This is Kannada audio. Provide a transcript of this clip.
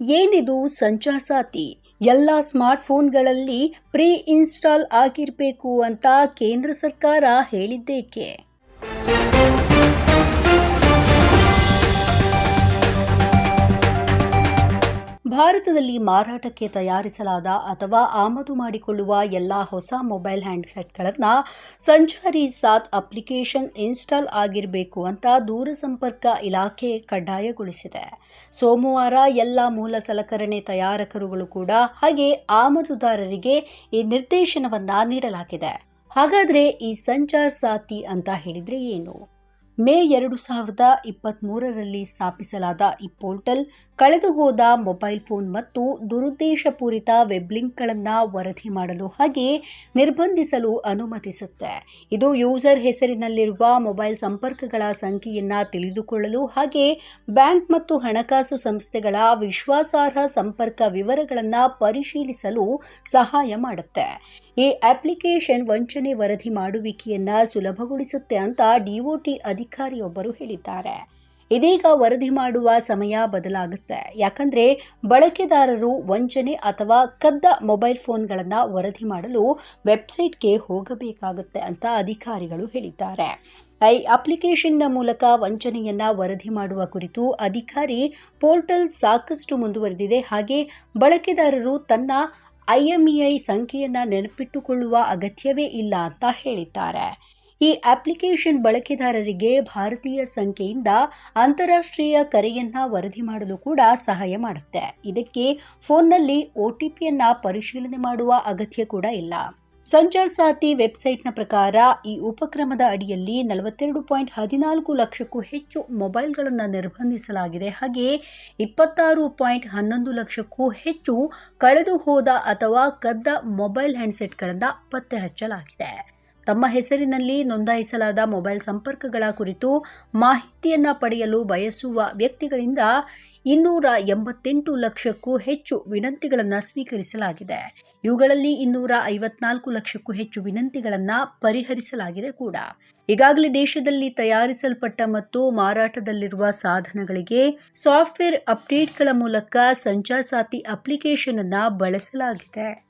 ಏನಿದು ಸಂಚಾರ್ ಸಾತಿ ಎಲ್ಲ ಸ್ಮಾರ್ಟ್ಫೋನ್ಗಳಲ್ಲಿ ಪ್ರೀ ಇನ್ಸ್ಟಾಲ್ ಆಗಿರಬೇಕು ಅಂತ ಕೇಂದ್ರ ಸರ್ಕಾರ ಹೇಳಿದ್ದೇಕೆ? ಭಾರತದಲ್ಲಿ ಮಾರಾಟಕ್ಕೆ ತಯಾರಿಸಲಾದ ಅಥವಾ ಆಮದು ಮಾಡಿಕೊಳ್ಳುವ ಎಲ್ಲ ಹೊಸ ಮೊಬೈಲ್ ಹ್ಯಾಂಡ್ಸೆಟ್ಗಳನ್ನು ಸಂಚಾರಿ ಸಾತ್ ಅಪ್ಲಿಕೇಶನ್ ಇನ್ಸ್ಟಾಲ್ ಆಗಿರಬೇಕು ಅಂತ ದೂರಸಂಪರ್ಕ ಇಲಾಖೆ ಕಡ್ಡಾಯಗೊಳಿಸಿದೆ. ಸೋಮವಾರ ಎಲ್ಲ ಮೂಲ ಸಲಕರಣೆ ತಯಾರಕರುಗಳು ಕೂಡ ಹಾಗೆ ಆಮದುದಾರರಿಗೆ ಈ ನಿರ್ದೇಶನವನ್ನ ನೀಡಲಾಗಿದೆ. ಹಾಗಾದ್ರೆ ಈ ಸಂಚಾರ್ ಸಾತಿ ಅಂತ ಹೇಳಿದ್ರೆ ಏನು? ಮೇ ಎರಡು ಸಾವಿರದ ಇಪ್ಪತ್ತ್ಮೂರರಲ್ಲಿ ಸ್ಥಾಪಿಸಲಾದ ಈ ಪೋರ್ಟಲ್ ಕಳೆದುಹೋದ ಮೊಬೈಲ್ ಫೋನ್ ಮತ್ತು ದುರುದ್ದೇಶಪೂರಿತ ವೆಬ್ಲಿಂಕ್ಗಳನ್ನು ವರದಿ ಮಾಡಲು ಹಾಗೆ ನಿರ್ಬಂಧಿಸಲು ಅನುಮತಿಸುತ್ತೆ. ಇದು ಯೂಸರ್ ಹೆಸರಿನಲ್ಲಿರುವ ಮೊಬೈಲ್ ಸಂಪರ್ಕಗಳ ಸಂಖ್ಯೆಯನ್ನು ತಿಳಿದುಕೊಳ್ಳಲು ಹಾಗೆ ಬ್ಯಾಂಕ್ ಮತ್ತು ಹಣಕಾಸು ಸಂಸ್ಥೆಗಳ ವಿಶ್ವಾಸಾರ್ಹ ಸಂಪರ್ಕ ವಿವರಗಳನ್ನು ಪರಿಶೀಲಿಸಲು ಸಹಾಯ ಮಾಡುತ್ತೆ. ಈ ಅಪ್ಲಿಕೇಶನ್ ವಂಚನೆ ವರದಿ ಮಾಡುವಿಕೆಯನ್ನು ಸುಲಭಗೊಳಿಸುತ್ತೆ ಅಂತ ಡಿಒಟಿ ಅಧಿಕಾರಿಯೊಬ್ಬರು ಹೇಳಿದ್ದಾರೆ. ಇದೀಗ ವರದಿ ಮಾಡುವ ಸಮಯ ಬದಲಾಗುತ್ತೆ. ಯಾಕಂದ್ರೆ ಬಳಕೆದಾರರು ವಂಚನೆ ಅಥವಾ ಕದ್ದ ಮೊಬೈಲ್ ಫೋನ್ಗಳನ್ನು ವರದಿ ಮಾಡಲು ವೆಬ್ಸೈಟ್ಗೆ ಹೋಗಬೇಕಾಗುತ್ತೆ ಅಂತ ಅಧಿಕಾರಿಗಳು ಹೇಳಿದ್ದಾರೆ. ಐ ಅಪ್ಲಿಕೇಶನ್ನ ಮೂಲಕ ವಂಚನೆಯನ್ನ ವರದಿ ಮಾಡುವ ಕುರಿತು ಅಧಿಕಾರಿ ಪೋರ್ಟಲ್ ಸಾಕಷ್ಟು ಮುಂದುವರೆದಿದೆ. ಹಾಗೆ ಬಳಕೆದಾರರು ತನ್ನ ಐಎಂಇಐ ಸಂಖ್ಯೆಯನ್ನು ನೆನಪಿಟ್ಟುಕೊಳ್ಳುವ ಅಗತ್ಯವೇ ಇಲ್ಲ ಅಂತ ಹೇಳಿದ್ದಾರೆ. ಈ ಅಪ್ಲಿಕೇಶನ್ ಬಳಕೆದಾರರಿಗೆ ಭಾರತೀಯ ಸಂಖ್ಯೆಯಿಂದ ಅಂತಾರಾಷ್ಟ್ರೀಯ ಕರೆಯನ್ನ ವರದಿ ಮಾಡಲು ಕೂಡ ಸಹಾಯ ಮಾಡುತ್ತೆ. ಇದಕ್ಕೆ ಫೋನ್ನಲ್ಲಿ ಒ ಟಿ ಪಿಯನ್ನ ಪರಿಶೀಲನೆ ಮಾಡುವ ಅಗತ್ಯ ಕೂಡ ಇಲ್ಲ. ಸಂಚಾರ್ ಸಾಥಿ ವೆಬ್ಸೈಟ್ನ ಪ್ರಕಾರ ಈ ಉಪಕ್ರಮದ ಅಡಿಯಲ್ಲಿ ನಲವತ್ತೆರಡು ಪಾಯಿಂಟ್ ಹದಿನಾಲ್ಕು ಲಕ್ಷಕ್ಕೂ ಹೆಚ್ಚು ಮೊಬೈಲ್ಗಳನ್ನು ನಿರ್ಬಂಧಿಸಲಾಗಿದೆ. ಹಾಗೆಯೇ ಇಪ್ಪತ್ತಾರು ಪಾಯಿಂಟ್ ಹನ್ನೊಂದು ಲಕ್ಷಕ್ಕೂ ಹೆಚ್ಚು ಕಳೆದು ಹೋದ ಅಥವಾ ಕದ್ದ ಮೊಬೈಲ್ ಹ್ಯಾಂಡ್ಸೆಟ್ಗಳನ್ನು ಪತ್ತೆ ಹಚ್ಚಲಾಗಿದೆ. ತಮ್ಮ ಹೆಸರಿನಲ್ಲಿ ನೋಂದಾಯಿಸಲಾದ ಮೊಬೈಲ್ ಸಂಪರ್ಕಗಳ ಕುರಿತು ಮಾಹಿತಿಯನ್ನು ಪಡೆಯಲು ಬಯಸುವ ವ್ಯಕ್ತಿಗಳಿಂದ ಇನ್ನೂರ ಎಂಬತ್ತೆಂಟು ಲಕ್ಷಕ್ಕೂ ಹೆಚ್ಚು ವಿನಂತಿಗಳನ್ನು ಸ್ವೀಕರಿಸಲಾಗಿದೆ. ಇವುಗಳಲ್ಲಿ ಇನ್ನೂರ ಐವತ್ನಾಲ್ಕು ಲಕ್ಷಕ್ಕೂ ಹೆಚ್ಚು ವಿನಂತಿಗಳನ್ನು ಪರಿಹರಿಸಲಾಗಿದೆ ಕೂಡ. ಈಗಾಗಲೇ ದೇಶದಲ್ಲಿ ತಯಾರಿಸಲ್ಪಟ್ಟ ಮತ್ತು ಮಾರಾಟದಲ್ಲಿರುವ ಸಾಧನಗಳಿಗೆ ಸಾಫ್ಟ್ವೇರ್ ಅಪ್ಡೇಟ್ಗಳ ಮೂಲಕ ಸಂಚಾರ ಸಾಥಿ ಅಪ್ಲಿಕೇಶನ್ ಅನ್ನು ಬಳಸಲಾಗಿದೆ.